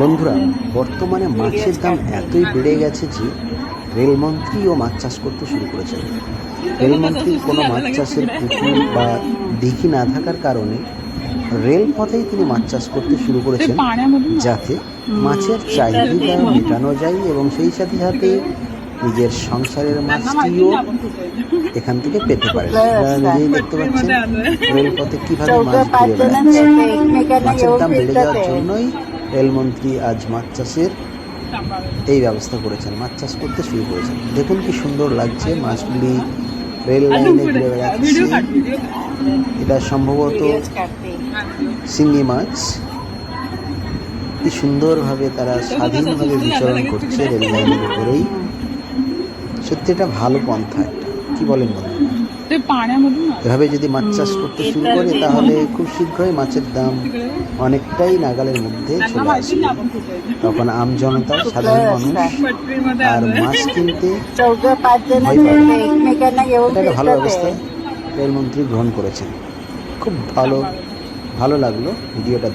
বন্ধুরা, বর্তমানে মাছের দাম এতই বেড়ে গেছে যে রেলমন্ত্রীও মাছ চাষ করতে শুরু করেছেন। রেলমন্ত্রী কোনো মাছ চাষের পুকুর বা দিঘি না থাকার কারণে রেলপথেই তিনি মাছ চাষ করতে শুরু করেছেন, যাতে মাছের চাহিদা মেটানো যায় এবং সেই সাথে সাথে নিজের সংসারের মাছটিও এখান থেকে পেতে পারে নিজেই দেখতে পাচ্ছেন রেলপথে কীভাবে মাছ মাছের দাম বেড়ে যাওয়ার জন্যই রেলমন্ত্রী আজ মাছ চাষের এই ব্যবস্থা করেছেন। মাছ চাষ করতে শুরু করেছেন। দেখুন কি সুন্দর লাগছে মাছগুলি রেল লাইনে ঘুরে বেড়াচ্ছে। এটা সম্ভবত শিঙ্গি মাছ। কি সুন্দরভাবে তারা স্বাধীনভাবে বিচরণ করছে রেল লাইনের উপরেই। সত্যি এটা ভালো পন্থা একটা। কী বলেন বন্ধুরা? এভাবে যদি মাছ চাষ করতে শুরু করে তাহলে খুব শীঘ্রই মাছের দাম অনেকটাই নাগালের মধ্যে চলে আসে তখন আম জনতা সাধারণ মানুষ আর মাছ কিনতে একটা ভালো অবস্থায় রেলমন্ত্রী গ্রহণ করেছেন। খুব ভালো ভালো। লাগল ভিডিওটা